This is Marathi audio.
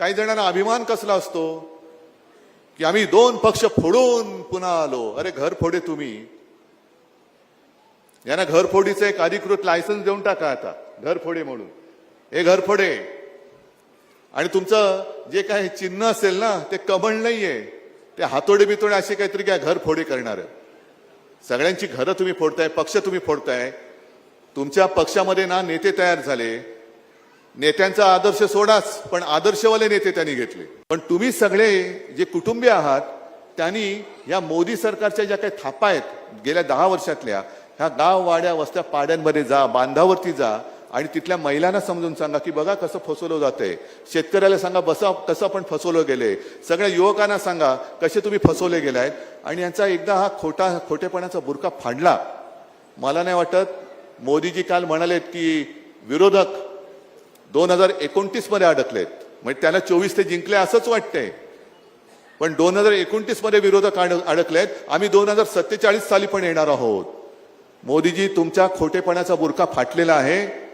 काही जणांना अभिमान कसला असतो? की आम्ही दोन पक्ष फोडून पुन्हा आलो. अरे घर फोडे तुम्ही. यांना घरफोडीचं एक अधिकृत लायसन्स देऊन टाका आता. घरफोडे म्हणून. हे घरफोडे आणि तुमचं जे काही चिन्ह असेल ना ते कमळ नाहीये. ते हातोडे बितोडे असे काहीतरी काय घरफोडे करणार. सगळ्यांची घरं तुम्ही फोडताय पक्ष तुम्ही फोडताय. तुमच्या पक्षामध्ये ना नेते तयार झाले. नेत्यांचा आदर्श सोडाच पण आदर्शवाले नेते त्यांनी घेतले. पण तुम्ही सगळे जे कुटुंबीय आहात त्यांनी या मोदी सरकारच्या ज्या काही थापा आहेत गेल्या दहा वर्षातल्या ह्या गाव वाड्या वस्त्या पाड्यांमध्ये जा बांधावरती जा आणि तिथल्या महिलांना समजून सांगा की बघा कसं फसवलं जातंय. शेतकऱ्याला सांगा बसा कसं आपण फसवलं गेले. सगळ्या युवकांना सांगा कसे तुम्ही फसवले गेले आहेत आणि यांचा एकदा हा खोटा खोटेपणाचा बुरका फाडला. मला नाही वाटत मोदीजी काल म्हणालेत की विरोधक दोन हजार एकोणतीसमध्ये अडकलेत. म्हणजे त्याला चोवीस ते जिंकले असंच वाटतंय. पण दोन हजार एकोणतीसमध्ये विरोधक अड- अडकलेत. आम्ही दोन हजार सत्तेचाळीस साली पण येणार आहोत. मोदीजी तुमच्या खोटेपणाचा बुरखा फाटलेला आहे.